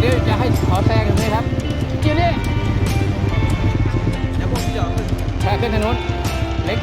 เดี๋ยวจะให้ขอแซงอย่างนี้ครับจิวนี่เดี๋ยวผมจะขึ้นแซงขึ้นถนนเล็ก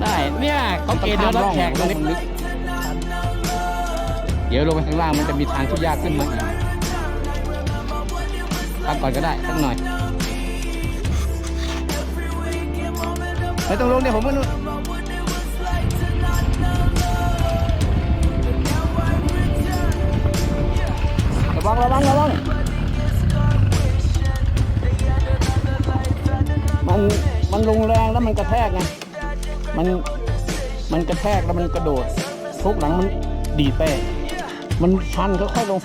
ได้เนี่ยเขาเกณฑ์เดินรับแขกตรงนี้ลึกเดี๋ยวลงไปข้างล่างมันจะมีทางที่ยากขึ้นมาอีกพักก่อนก็ได้สักหน่อยไม่ต้องลงเดี๋ยวผมก็นู่นระวังระวังระวังมันมันลงแรงแล้วมันกระแทกไง มันมันกระแทกแล้วมันกระโดดทุกหลังมันดีดไปมันชันค่อยๆลง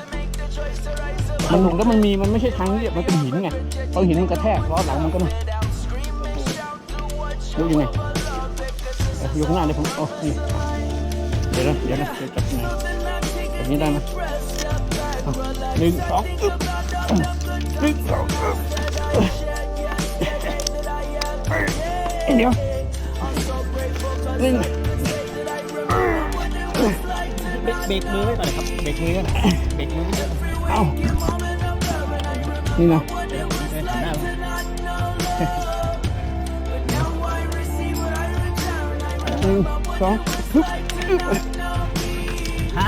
มันลงแล้วมันมีมันไม่ใช่ทางเรียบมันเป็นหินไงพอหินมันกระแทกล้อหลังมันก็มายกยังไงอายกข้างหน้าเลยผมโอ้นี่เดี๋ยวนะเดี๋ยวนะเดี๋ยวจับไงแบบนี้ได้ไหมหนึ่งสองอึ๊บหนึ่งสองอึ๊บเดี๋ยว เบรกเบรกมือไว้ก่อนครับเบรกมือไว้ก่อนเบรกมือไว้เยอะเอานี่นะเดี๋ยวผมจะหันหน้าไปหนึ่งสองฮึบฮะ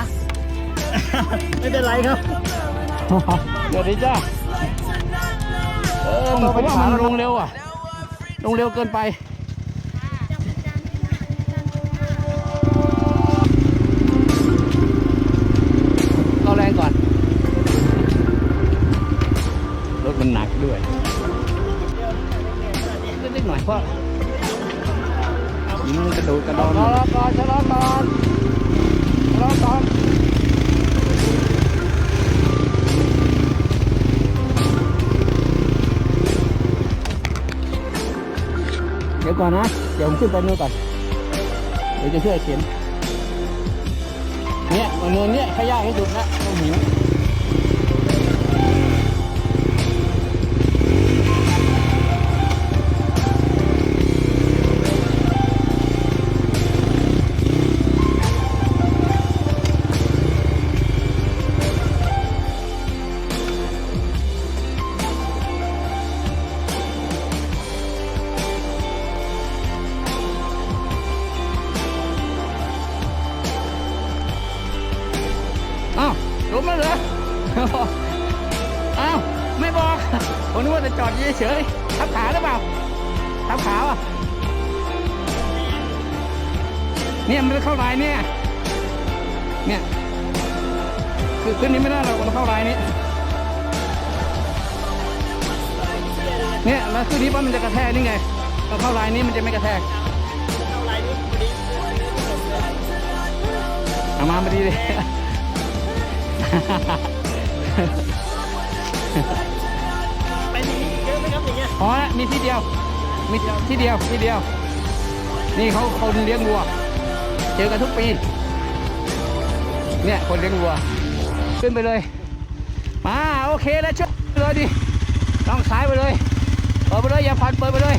ไม่เป็นไรครับ เดี๋ยวดิจ้าเออผมว่ามันลงเร็วอะ ลงเร็วเกินไป หนักด้วยนิดๆหน่อยเพราะหินมันกระดูกกระดอนชะลอก่อนชะลอก่อนชะลอก่อนเดี๋ยวก่อนนะ เดี๋ยวผมขึ้นไปนู่นก่อน เดี๋ยวจะช่วยเขียนเนี่ยเนินเนี่ยขยากที่สุดนะตรงหิน จอดเฉยๆทับขาหรือเปล่าทับขาอะเนี่ยมันจะเข้าลายเนี่ยเนี่ยคือขึ้นนี้ไม่ได้หรอกมันเข้าลายนี้เนี่ยแล้วขึ้นนี้ปั๊บมันจะกระแทกนี่ไงพอเข้าลายนี้มันจะไม่กระแทกเอาลายนี้พอดีเอามาพอดีเลย อย่างเงี้ยอ๋อมีที่เดียว มีที่เดียวที่เดียว นี่เขาคนเลี้ยงวัว เจอกันทุกปี เนี่ยคนเลี้ยงวัว ขึ้นไปเลย มาโอเคแล้วช่วยเลยดิต้องซ้ายไปเลยเปิดไปเลยอย่าผ่านเปิดไปเลย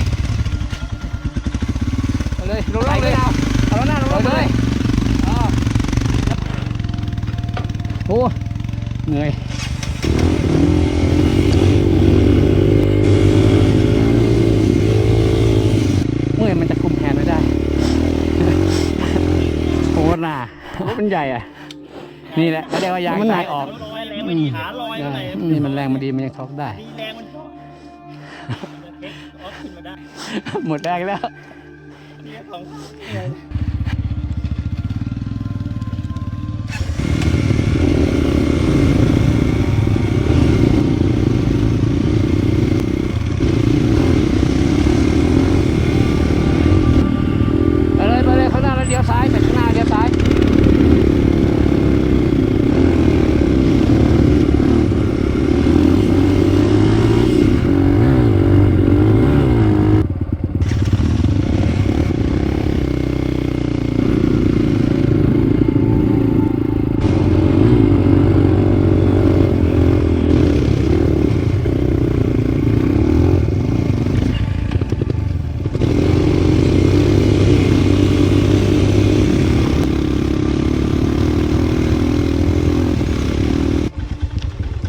ไปเลยลงล่างเลยเอาเอาแล้วหน้าลงล่างเลยอ่าโอ้เหนื่อย เมื่อยมันจะคุมแขนไม่ได้ โอ้หน้ารถมัน ใหญ่อะนี่แหละเขาเรียกว่ายางตายออก ลอยแรงไม่ดีขาลอยเท่าไหร่นี่มันแรงมันดีมันยังท็อกได้ดีแรงมันเอ็กซ์ออฟขึ้นมาได้หมดแรงแล้วนี่ของ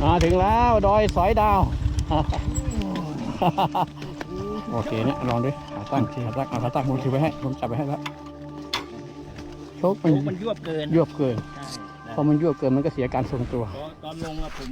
มาถึงแล้ว ดอยสอยดาว โอเคเนี่ยลองดิขาตั้งขาตั้งเอาขาตั้งผมถือไว้ให้ ผมจับไว้ให้แล้วโชคมันมันยวบเกินยวบเกินใช่พอมันยวบเกินมันก็เสียการทรงตัว ตอนตอนลงอะผม